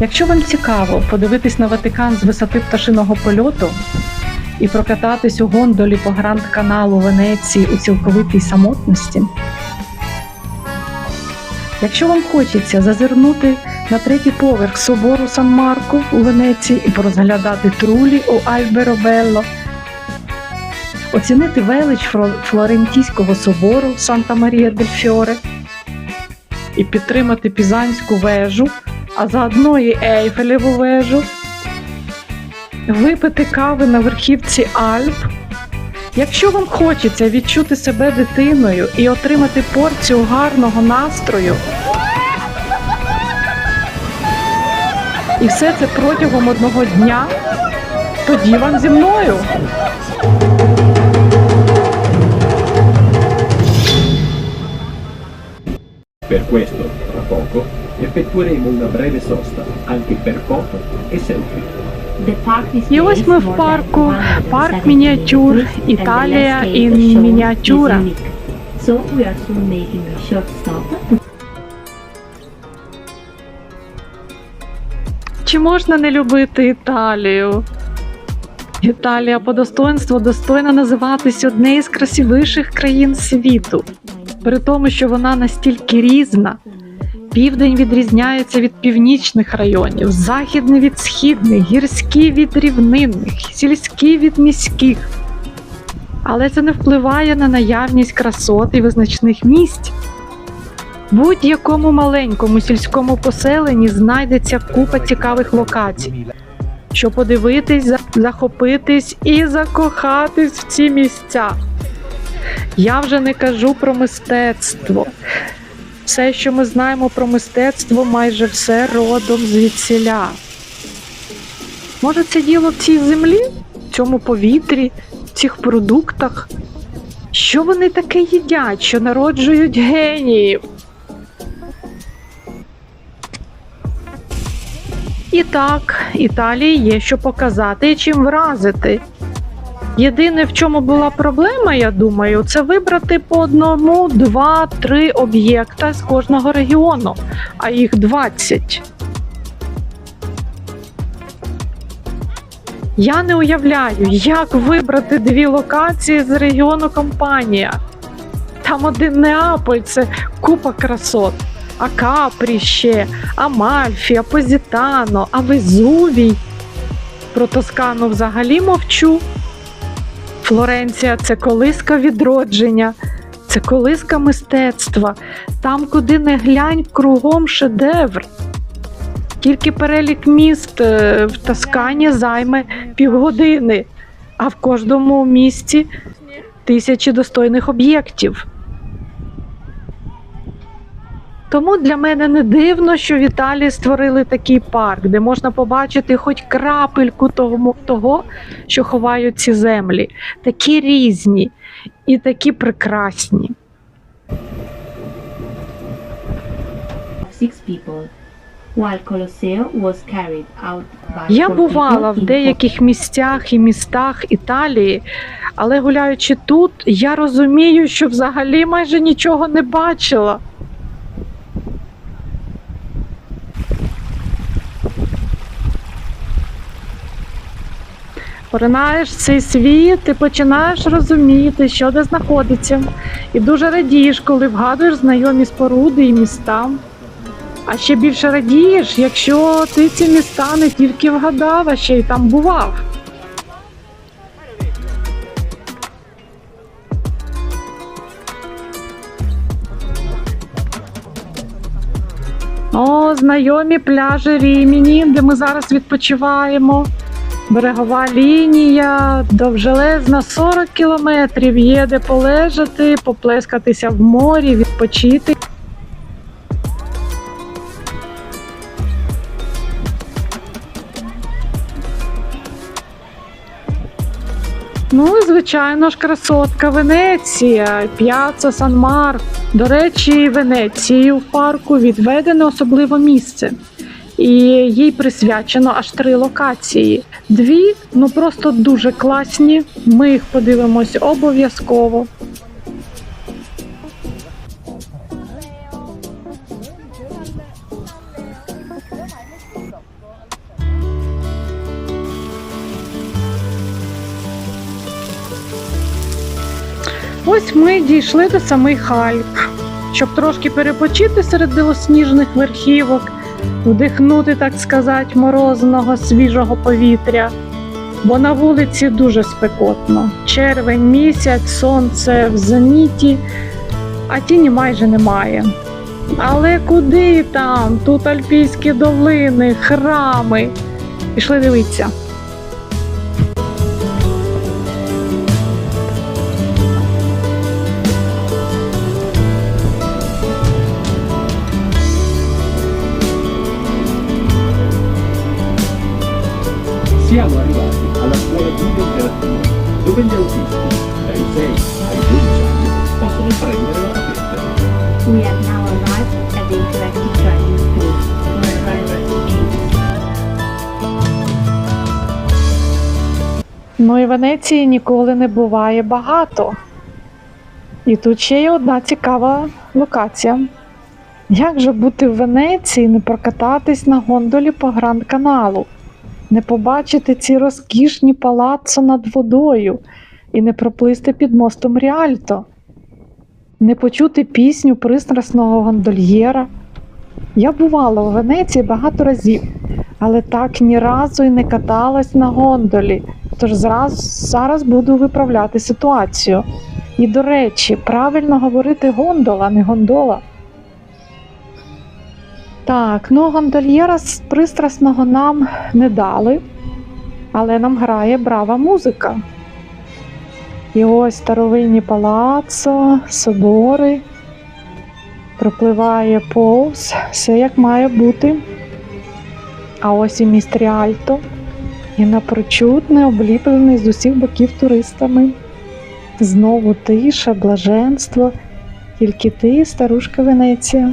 Якщо вам цікаво подивитись на Ватикан з висоти пташиного польоту і прокататись у гондолі по гранд каналу Венеції у цілковитій самотності, якщо вам хочеться зазирнути на третій поверх собору Сан Марко у Венеції і порозглядати трулі у Альберобелло, оцінити велич Флорентійського собору Санта Марія дель Фьоре і підтримати Пізанську вежу, а заодно і Ейфелеву вежу, випити кави на верхівці Альп. Якщо вам хочеться відчути себе дитиною і отримати порцію гарного настрою, і все це протягом одного дня, тоді вам зі мною. Per questo, tra poco, effettueremo una breve sosta, anche per foto e selfie. І ось ми в парку, парк мініатюр, Італія in мініатюра. Чи можна не любити Італію? Італія по достоинству достойна називатись однією з красивіших країн світу. При тому, що вона настільки різна. Південь відрізняється від північних районів, західний від східних, гірський від рівнинних, сільський від міських. Але це не впливає на наявність красот і визначних місць. Будь-якому маленькому сільському поселенні знайдеться купа цікавих локацій, щоб подивитись, захопитись і закохатись в ці місця. Я вже не кажу про мистецтво. Все, що ми знаємо про мистецтво, майже все родом звідсіля. Може, це діло в цій землі, в цьому повітрі, в цих продуктах? Що вони таке їдять, що народжують геніїв? І так, Італії є що показати і чим вразити. Єдине, в чому була проблема, я думаю, це вибрати по одному, два, три об'єкта з кожного регіону, а їх 20. Я не уявляю, як вибрати дві локації з регіону компанія. Там один Неаполь це купа красот. А Капрі ще, Амальфі, Апозітано, а Везувій. Про Тоскану взагалі мовчу. Флоренція це колиска відродження, це колиска мистецтва. Там, куди не глянь, кругом шедевр. Тільки перелік міст е, в Тоскані займе півгодини, а в кожному місті тисячі достойних об'єктів. Тому для мене не дивно, що в Італії створили такий парк, де можна побачити хоч крапельку того, того що ховають ці землі. Такі різні і такі прекрасні. six people, Я бувала в деяких місцях і містах Італії, але гуляючи тут, я розумію, що взагалі майже нічого не бачила. Поринаєш цей світ, ти починаєш розуміти, що де знаходиться, і дуже радієш, коли вгадуєш знайомі споруди і міста. А ще більше радієш, якщо ти ці міста не тільки вгадав, а ще й там бував. О, знайомі пляжі Ріміні, де ми зараз відпочиваємо. Берегова лінія, довжелезна 40 кілометрів. Є де полежати, поплескатися в морі, відпочити. Ну і звичайно ж красотка Венеція, п'яца Сан Марк. До речі, Венеції в парку відведено особливе місце і їй присвячено аж три локації. Дві ну просто дуже класні. Ми їх подивимось обов'язково. Ось ми дійшли до самих Альп, щоб трошки перепочити серед білосніжних верхівок вдихнути, так сказати, морозного свіжого повітря. Бо на вулиці дуже спекотно. Червень місяць, сонце в зеніті, а тіні майже немає. Але куди там? Тут альпійські долини, храми. Пішли дивитися. Ну і Венеції ніколи не буває багато. І тут ще є одна цікава локація. Як же бути в Венеції, не прокататись на гондолі по Гранд каналу, не побачити ці розкішні палаццо над водою і не проплисти під мостом Ріальто, не почути пісню пристрасного гондольєра. Я бувала у Венеції багато разів, але так ні разу і не каталась на гондолі. Тож зраз, зараз буду виправляти ситуацію. І, до речі, правильно говорити гондола, не гондола. Так, ну гондольєра з пристрасного нам не дали, але нам грає брава музика. І ось старовинні палацо, собори. Пропливає повз, все як має бути. А ось і міст Ріальто і напрочуд не обліплений з усіх боків туристами. Знову тиша, блаженство, тільки ти, старушка Венеція.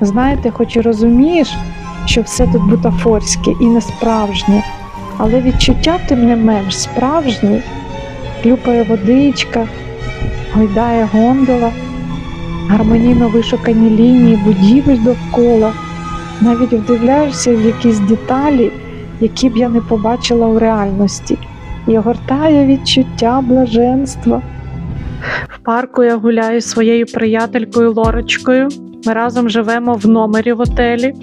Знаєте, хоч і розумієш, що все тут бутафорське і не справжнє, але відчуття тим не менш справжнє. Клюпає водичка, гойдає гондола, гармонійно вишукані лінії будівель довкола. Навіть вдивляєшся в якісь деталі, які б я не побачила у реальності, і огортає відчуття блаженства. В парку я гуляю своєю приятелькою Лорочкою. Ми разом живемо в номері в отелі.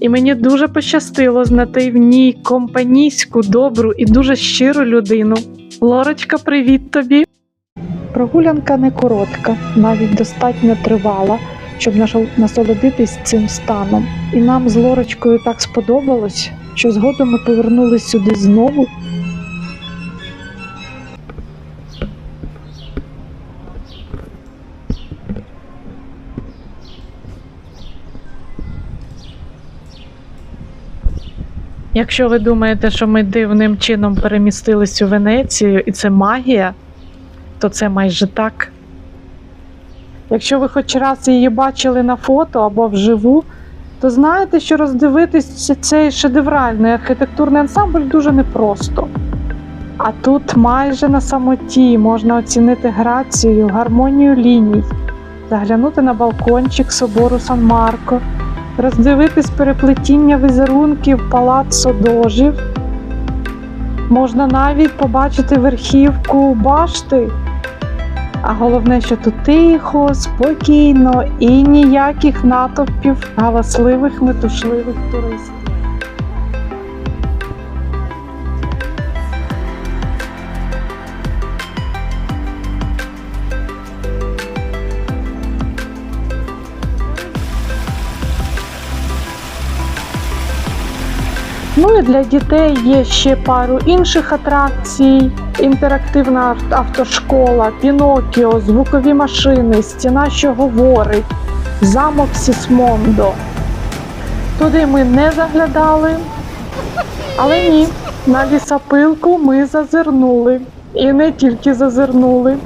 І мені дуже пощастило знайти в ній компанійську, добру і дуже щиру людину. Лорочка, привіт тобі! Прогулянка не коротка, навіть достатньо тривала, щоб насолодитись цим станом. І нам з Лорочкою так сподобалось, що згодом ми повернулись сюди знову. Якщо ви думаєте, що ми дивним чином перемістились у Венецію і це магія, то це майже так. Якщо ви хоч раз її бачили на фото або вживу, то знаєте, що роздивитись цей шедевральний архітектурний ансамбль дуже непросто. А тут майже на самоті можна оцінити грацію, гармонію ліній, заглянути на балкончик собору Сан Марко, роздивитись переплетіння візерунків палаццо дожів. Можна навіть побачити верхівку башти. А головне, що тут тихо, спокійно і ніяких натовпів галасливих, метушливих туристів. Ну і для дітей є ще пару інших атракцій: інтерактивна автошкола, Пінокіо, звукові машини, стіна, що говорить, замок Сісмондо. Туди ми не заглядали, але ні, на лісопилку ми зазирнули. І не тільки зазирнули.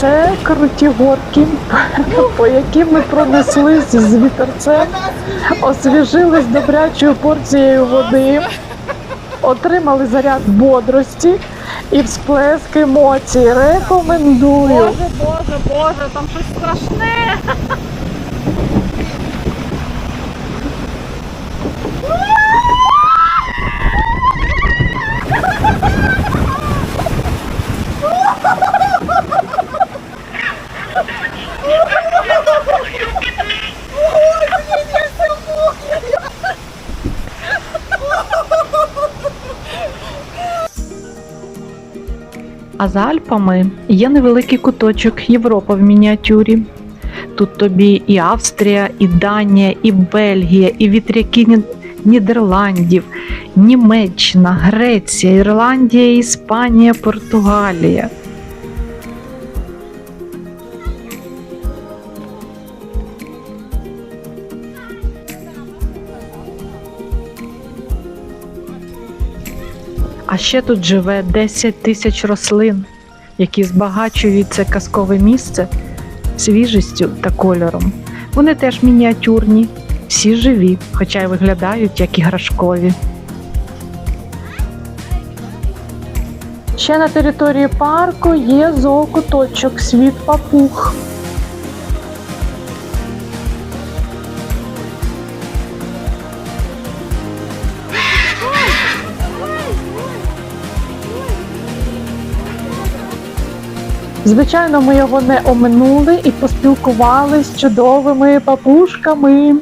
Це круті горки, по яким ми пронеслись з вітерцем, освіжились добрячою порцією води, отримали заряд бодрості і всплеск емоцій. Рекомендую. Боже, боже, боже, там щось страшне. А за Альпами є невеликий куточок Європа в мініатюрі. Тут тобі і Австрія, і Данія, і Бельгія, і вітряки Нідерландів, Німеччина, Греція, Ірландія, Іспанія, Португалія. А ще тут живе 10 тисяч рослин, які збагачують це казкове місце свіжістю та кольором. Вони теж мініатюрні, всі живі, хоча й виглядають як іграшкові. Ще на території парку є зоокуточок світ папуг. Звичайно, ми його не оминули і поспілкувалися з чудовими папушками.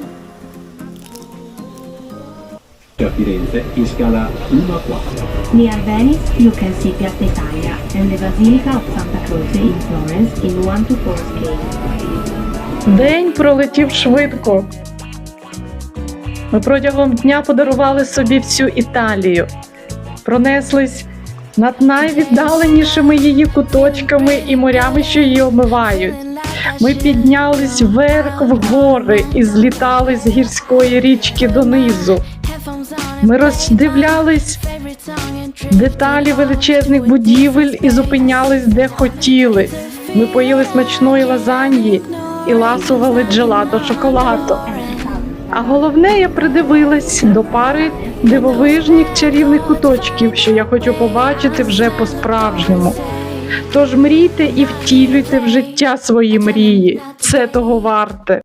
A Firenze in scala 1 a 4. Near Venice, you can see Piazza Italia and the Basilica of Santa Croce in Florence in 1 to 4 scale. День пролетів швидко. Ми протягом дня подарували собі всю Італію, пронеслись над найвіддаленішими її куточками і морями, що її омивають. Ми піднялись вверх в гори і злітали з гірської річки донизу. Ми роздивлялись деталі величезних будівель і зупинялись де хотіли. Ми поїли смачної лазаньї і ласували джелато шоколадо. А головне, я придивилась до пари дивовижних чарівних куточків, що я хочу побачити вже по-справжньому. Тож мрійте і втілюйте в життя свої мрії. Це того варте.